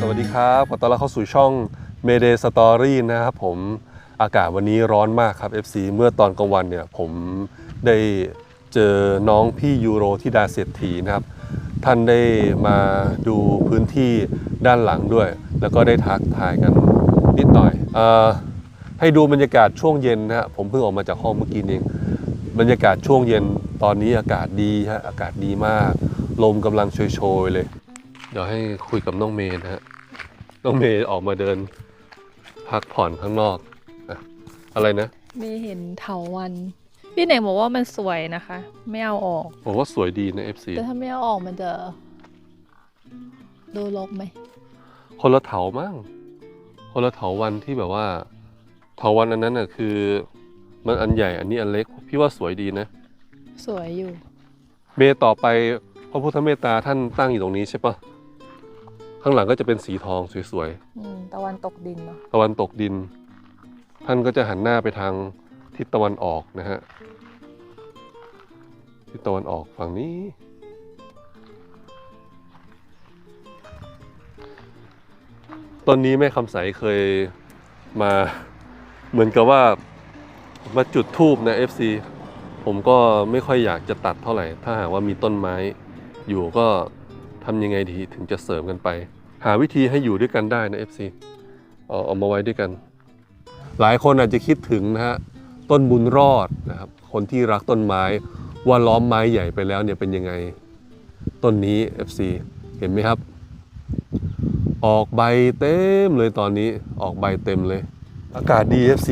สวัสดีครับขอต้อนรับเข้าสู่ช่อง Mayday Story นะครับผมอากาศวันนี้ร้อนมากครับ FC เมื่อตอนกลางวันเนี่ยผมได้เจอน้องพี่ยูโรที่ดาเศรษฐีนะครับ ท่านได้มาดูพื้นที่ด้านหลังด้วย แล้วก็ได้ทักทายกันนิดหน่อยเออ ให้ดูบรรยากาศช่วงเย็นนะฮะผมเพิ่งออกมาจากห้องเมื่อกี้เองบรรยากาศช่วงเย็นตอนนี้อากาศดีฮะอากาศดีมาก ลมกำลังโชยๆเลย เดี๋ยวให้คุยกับน้องเมย์นะฮะน้องเมย์ออกมาเดิน พักผ่อนข้างนอกอะอะไรนะไม่เห็นเถาวันพี่เน่งบอกว่ามันสวยนะคะ ไม่เอาออกผมว่าสวยดีนะ FC แต่ถ้าไม่เอาออกมันจะดูรกไหมคนละเถามั้งคนละเถาวันที่แบบว่า เถาวันอันนั้นน่ะคือ มันอันใหญ่อันนี้อันเล็ก พี่ว่าสวยดีนะ สวยอยู่ เมย์ต่อไปพระพุทธเมตตาท่านตั้งอยู่ตรงนี้ใช่ปะข้างหลังก็จะเป็นสีทองสวยอืมตะวันตกดินเนาะๆ ตะวันตกดิน ท่านก็จะหันหน้าไปทางทิศตะวันออกนะฮะ ทิศตะวันออกฝั่งนี้ต้นนี้แม่คำใสเคยมา เหมือนกับว่ามาจุดทูบนะ FC ผมก็ไม่ค่อยอยากจะตัดเท่าไหร่ ถ้าหากว่ามีต้นไม้อยู่ก็ทำยังไงดีถึงจะเสริมกันไป หาวิธีให้อยู่ด้วยกันได้นะ FC เอาเอามาไว้ด้วยกัน หลายคนอาจจะคิดถึงนะฮะต้นบุญรอดนะครับ คนที่รักต้นไม้ว่าล้อมไม้ใหญ่ไปแล้วเนี่ยเป็นยังไง ต้นนี้ FC เห็นไหมครับ ออกใบเต็มเลยตอนนี้ออกใบเต็มเลย อากาศดี FC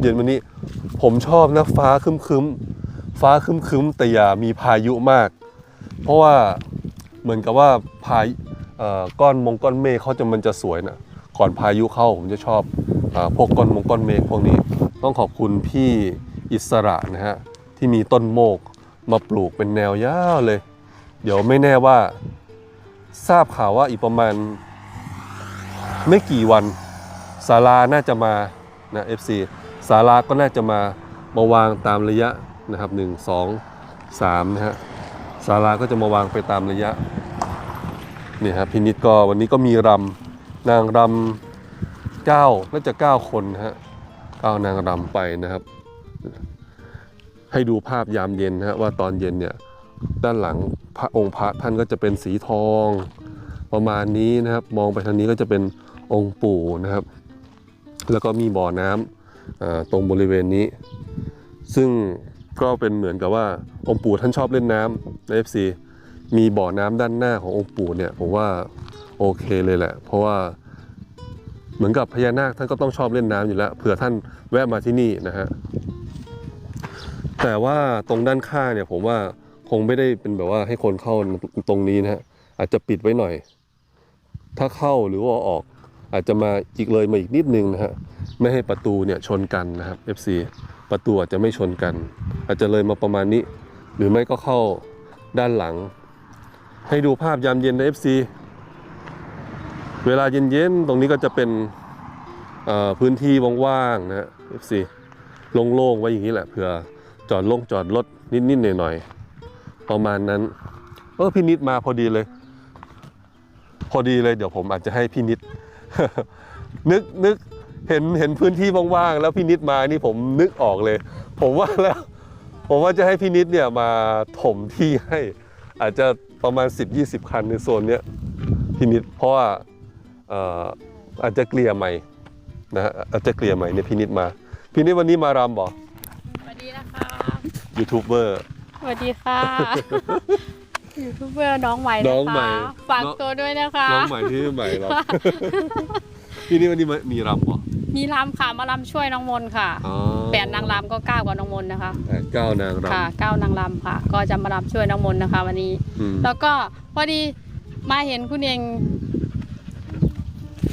เย็นวันนี้ ผมชอบนะฟ้าครึ้มฟ้าครึ้มแต่อย่ามีพายุมาก เพราะว่าเหมือนกับว่าพายอ่อก้อนมงก้อนเมฆเขาจะมันจะสวยนะก่อนพายุเข้าผมจะชอบอาพวกก้อนมงก้อนเมฆพวกนี้ ต้องขอบคุณพี่อิสระนะฮะที่มีต้นโมกมาปลูกเป็นแนวยาวเลย เดี๋ยวไม่แน่ว่าทราบข่าวว่าอีกประมาณไม่กี่วันศาลาน่าจะมา นะ FC ศาลาก็น่าจะมามาวางตามระยะนะครับ 1 2 3นะฮะศาลาก็จะมาวางไปตามระยะนี่ครับพินิจก็วันนี้ก็มีรำนางรำเก้าน่าจะ 9 คนนะฮะเก้านางรำไปนะครับ ให้ดูภาพยามเย็นนะฮะว่าตอนเย็นเนี่ยด้านหลังพระองค์พระท่านก็จะเป็นสีทอง ประมาณนี้นะครับ มองไปทางนี้ก็จะเป็นองค์ปู่นะครับ แล้วก็มีบ่อน้ำอ่าตรงบริเวณนี้ ซึ่งก็เป็นเหมือนกับว่าองค์ปู่ท่านชอบเล่นน้ำใน FC มีบ่อน้ำด้านหน้าขององค์ปู่เนี่ยผมว่าโอเคเลยแหละ เพราะว่าเหมือนกับพญานาคท่านก็ต้องชอบเล่นน้ำอยู่แล้วเผื่อท่านแวะมาที่นี่นะฮะแต่ว่าตรงด้านข้างเนี่ยผมว่าคงไม่ได้เป็นแบบว่าให้คนเข้าตรงนี้นะฮะอาจจะปิดไว้หน่อย ถ้าเข้าหรือว่าออก อาจจะมาอีกเลยมาอีกนิดนึงนะฮะไม่ให้ประตูเนี่ยชนกันนะครับ FC ประตูอาจจะไม่ชนกัน อาจจะเลยมาประมาณนี้ หรือไม่ก็เข้าด้านหลัง ให้ดูภาพยามเย็นใน FC เวลาเย็นๆตรงนี้ก็จะเป็นพื้นที่ว่างๆนะฮะ FC โล่งๆไว้อย่างนี้แหละเผื่อจอดลงจอดรถนิดๆหน่อยๆประมาณนั้นเออพี่นิดมาพอดีเลย พอดีเลยเดี๋ยวผมอาจจะให้พี่นิด นึกนึกเห็นเห็นพื้นที่ว่างๆแล้วพี่นิดมานี่ผมนึกออกเลย ผมว่าแล้ว ผมว่าจะให้พี่นิดเนี่ยมาถมที่ให้ อาจจะประมาณ 10-20 คันในโซนเนี้ยพี่นิดเพราะว่าเอ่ออาจจะเกลี่ยใหม่นะฮะอาจจะเกลี่ยใหม่เนี่ยพี่นิดมาพี่นิดวันนี้มารำบอสวัสดีนะคะยูทูบเบอร์สวัสดีค่ะ ยูทูบเบอร์น้องใหม่น้นะองใหม่คะฝากตัวด้วยนะคะ น้องใหม่ที่ใหม่เราพี่นิดวันนี้มามีรำบอมีรำค่ะ มาลำช่วยน้องมนต์ค่ะอ๋อแปดนางรำก็เก้ากับน้องมนต์นะคะแปดเก้านางรค่ะเก้านางรำค่ะ ก็จะมาลำช่วยน้องมนต์นะคะ วันนี้ำอืมแล้วก็พอดีมาเห็นคุณเอง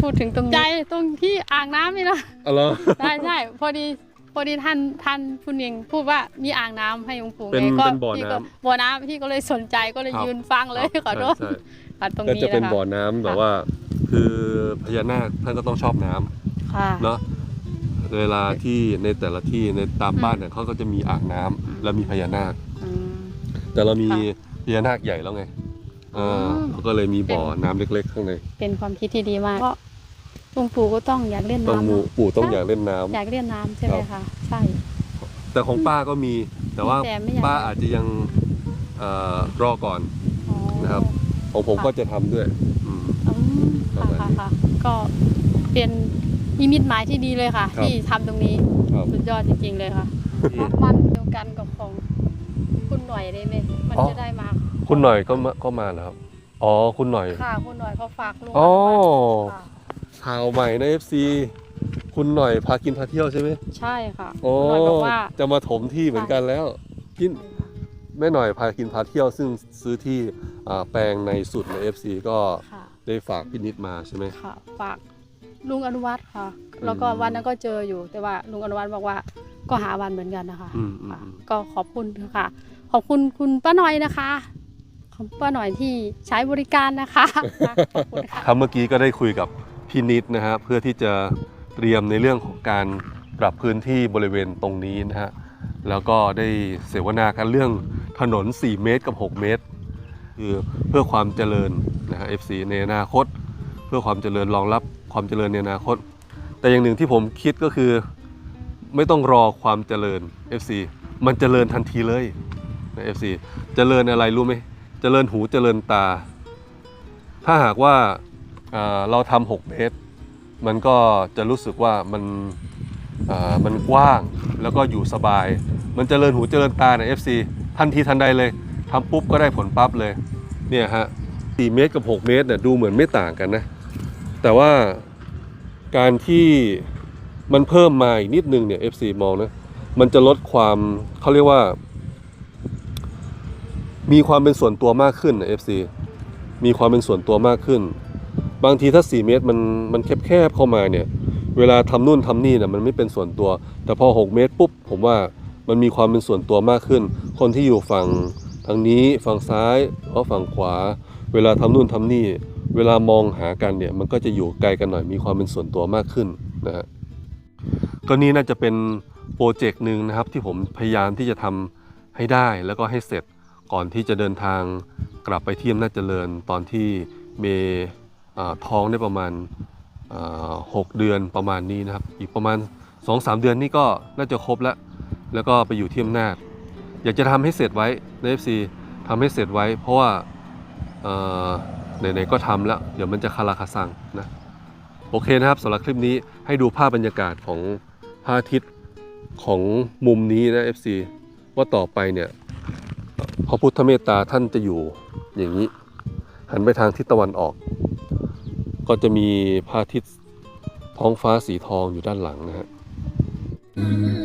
พูดถึงตรงใจตรงที่อ่างน้ำนี่นะอ๋อเหรอใช่ใช่พอดี พอดีท่านท่านคุณเองพูดว่ามีอ่างน้ำให้องค์ปู่เป็นไงก็เป็นบ่อพี่ก็น้ำ บ่อน้ำพี่ก็เลยสนใจก็เลยครับยืนฟังเลยขอโทษใช่ใช่ค่ะตรงก็นี้จะเป็นนะคะบ่อน้ำแบบว่า คือพญานาคท่านก็ต้องชอบน้ำค่ะ เนาะเวลาที่ในแต่ละที่ในตามบ้านเนี่ยเขาก็จะมีอ่างน้ำอืมแล้วมีพญานาค อืม แต่เรามีค่พญานาคใหญ่แล้วไงเออออเราก็เลยมีบ่อน้ำเล็กๆข้างใน เป็นความคิดที่ดีมากเพราะ หลวงปู่ก็ต้องอยากเล่นต้องน้ำมูเนอะปู่ต้องอยากเล่นน้ำ อยากเล่นน้ำใช่ไหมครัคะบใช่ แต่ของป้าก็มี แต่ว่าแต่ไม่อยาก ป้าอาจจะยังเอ่อรอก่อน อ๋อนะครับ ของผมค่ะก็จะทำด้วยอืม อืมประค่ะมาณค่ะนี้ค่ะก็เป็นนิมิตหมายที่ดีเลยค่ะ ครับ ที่ทำตรงนี้ครับ สุดยอดจริงๆเลยค่ะวันเดียวกันกับของคุณหน่อยได้ไหมมันอ๋อ จะได้มาคุณหน่อยก็มาก็มาแล้วครับ อ๋อ คุณหน่อย ค่ะคุณหน่อยเขาฝากลุงอ๋อค่ะ ข่าวใหม่ใน FC คุณหน่อยพากินพาเที่ยวใช่ไหมใช่ค่ะโอ้คุณหน่อยบอกว่าจะมาถมที่เหมือนกันแล้วกินแม่หน่อยพากินพาเที่ยวซึ่งซื้อที่อ่าแปลงในสุดใน FC ก็ค่ะได้ฝากพินิดมาใช่ไหมค่ะ ฝากลุงอนุวัฒน์ค่ะ แล้วก็อืมวันนั้นก็เจออยู่ แต่ว่าลุงอนุวัฒน์บอกว่าก็หาวันเหมือนกันนะคะอืมอืมค่ะอืมก็ขอบคุณค่ะ ขอบคุณคุณป้าหน่อยนะคะขอบคุณป้าหน่อยที่ใช้บริการนะคะขอบคุณค่ะครับเมื่อกี้ก็ได้คุยกับ พี่นิดนะฮะเพื่อที่จะเตรียมในเรื่องของการปรับพื้นที่บริเวณตรงนี้นะฮะแล้วก็ได้เสวนากันเรื่องถนน 4 เมตรกับ 6 เมตร คือเพื่อความเจริญนะฮะ FC ในอนาคต เพื่อความเจริญรองรับความเจริญในอนาคต แต่อย่างหนึ่งที่ผมคิดก็คือไม่ต้องรอความเจริญ FC มันเจริญทันทีเลยนะ FC เจริญอะไรรู้ไหมเจริญหูเจริญตา ถ้าหากว่า เราทำ6เมตร มันก็จะรู้สึกว่ามันมันกว้างแล้วก็อยู่สบาย มันเจริญหูเจริญตาใน FC ทันทีทันใดเลยทำปุ๊บก็ได้ผลปั๊บเลยเนี่ยฮะ4เมตรกับ 6 เมตรเนี่ยดูเหมือนไม่ต่างกันนะ แต่ว่าการที่มันเพิ่มมาอีกนิดนึงเนี่ย FC มองนะมันจะลดความเขาเรียกว่า มีความเป็นส่วนตัวมากขึ้นนะ FC มีความเป็นส่วนตัวมากขึ้น บางทีถ้า 4 เมตรมันมันแคบๆเข้ามาเนี่ย เวลาทำนู่นทำนี่เนี่ยมันไม่เป็นส่วนตัว แต่พอ 6 เมตรปุ๊บผมว่ามันมีความเป็นส่วนตัวมากขึ้น คนที่อยู่ฝั่งทางนี้ฝั่งซ้ายหรือฝั่งขวา เวลาทำนู่นทำนี่ เวลามองหากันเนี่ยมันก็จะอยู่ไกลกันหน่อยมีความเป็นส่วนตัวมากขึ้นนะฮะก็นี่น่าจะเป็นโปรเจกต์หนึ่งนะครับที่ผมพยายามที่จะทำให้ได้แล้วก็ให้เสร็จก่อนที่จะเดินทางกลับไปที่อำนาจเจริญตอนที่เมย์อ่า ท้องได้ประมาณหกเดือนประมาณนี้นะครับ อีกประมาณ 2-3 เดือนนี่ก็น่าจะครบแล้ว แล้วก็ไปอยู่ที่อำนาจ อยากจะทำให้เสร็จไว้ใน FC ทำให้เสร็จไว้ เพราะว่าไหนๆก็ทำแล้ว เดี๋ยวมันจะคาราคาซังนะโอเคนะครับสำหรับคลิปนี้ให้ดูภาพบรรยากาศของพระอาทิตย์ของมุมนี้นะ FC ว่าต่อไปเนี่ยพระพุทธเมตตาท่านจะอยู่อย่างนี้ หันไปทางทิศตะวันออก ก็จะมีพระอาทิตย์ท้องฟ้าสีทองอยู่ด้านหลังนะฮะห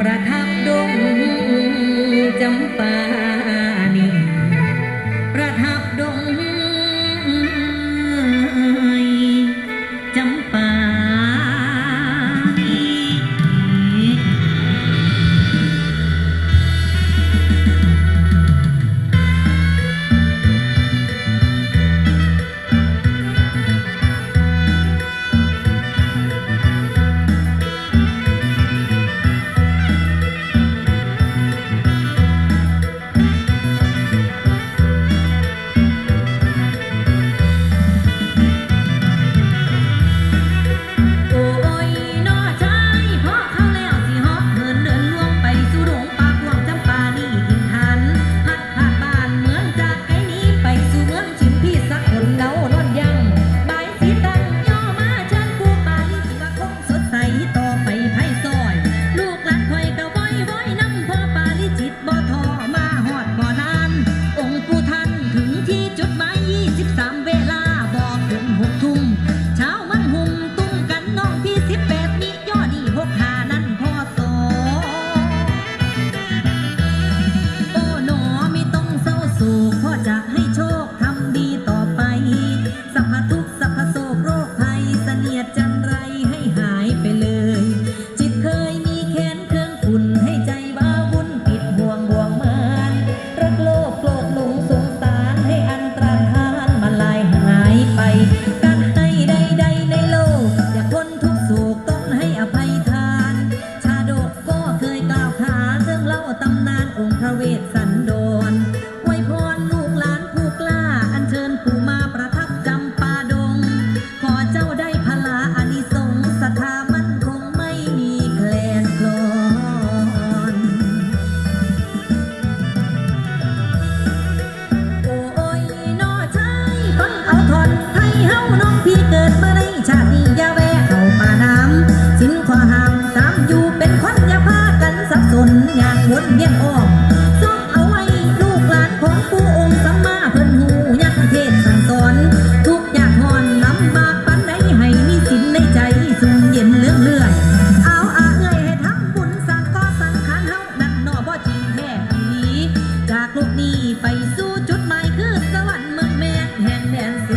ประทับดงจำปา ยางวนเวียนออมซอมเอาไว้ลูกหลานของผู้องค์สัมมาเพิ่ยักเทศสังสนทุกอยางหอนลำบาปันใดให้มีสินในใจสุงเย็นเลื่องเลื่อยเอาอาเอ่ยให้ทำบุญสร้างก็สังขารเฮานั่นหนอบ่จริงแท้อีจากโลกนี้ไปสู่จุดหมายคือสวรรค์เมืองแม่แห่งแดนสุ